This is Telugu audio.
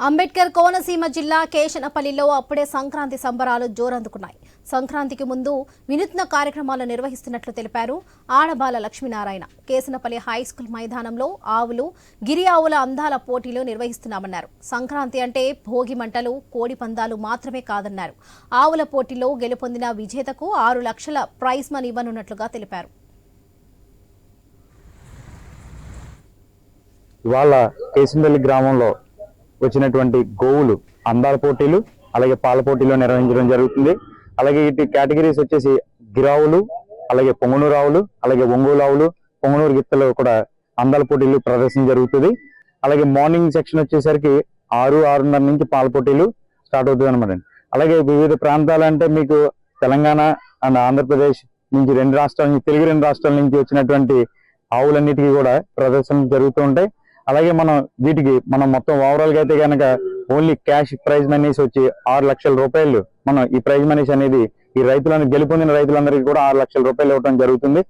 అంబేద్కర్ కోనసీమ జిల్లా కేశనపల్లిలో అప్పుడే సంక్రాంతి సంబరాలు జోరందుకున్నాయి. సంక్రాంతికి ముందు వినూత్న కార్యక్రమాలు నిర్వహిస్తున్నట్లు తెలిపారు ఆడబాల లక్ష్మీనారాయణ. కేశనపల్లి హై స్కూల్ మైదానంలో ఆవులు గిరి ఆవుల అందాల పోటీలు నిర్వహిస్తున్నామన్నారు. సంక్రాంతి అంటే భోగి మంటలు కోడి పందాలు మాత్రమే కాదన్నారు. ఆవుల పోటీలో గెలుపొందిన విజేతకు ఆరు లక్షల ప్రైజ్ మనీ ఇవ్వనున్నట్లుగా తెలిపారు. ఇవాళ కేసింపల్లి గ్రామంలో వచ్చినటువంటి గోవులు అందాల పోటీలు అలాగే పాల పోటీలు నిర్వహించడం జరుగుతుంది. అలాగే ఇటు కేటగిరీస్ వచ్చేసి గిరావులు అలాగే పొంగనూరు ఆవులు అలాగే ఒంగోలు ఆవులు పొంగనూరు గిత్తలు కూడా అందాల పోటీలు ప్రదర్శన జరుగుతుంది. అలాగే మార్నింగ్ సెక్షన్ వచ్చేసరికి ఆరు ఆరున్నర నుంచి పాల పోటీలు స్టార్ట్ అవుతుంది అనమాట అలాగే వివిధ ప్రాంతాలు అంటే మీకు తెలంగాణ అండ్ ఆంధ్రప్రదేశ్ నుంచి రెండు రాష్ట్రాల నుంచి తెలుగు రెండు రాష్ట్రాల నుంచి వచ్చినటువంటి ఆవులన్నిటికీ కూడా ప్రదర్శనలు జరుగుతూ ఉంటాయి. అలాగే మనం వీటికి మనం మొత్తం ఓవరాల్గా అయితే కనుక ఓన్లీ క్యాష్ ప్రైజ్ మనీస్ వచ్చి ఆరు లక్షల రూపాయలు మనం ఈ ప్రైజ్ మనీస్ అనేది ఈ రైతులను గెలుపొందిన రైతులందరికీ కూడా ఆరు లక్షల రూపాయలు ఇవ్వడం జరుగుతుంది.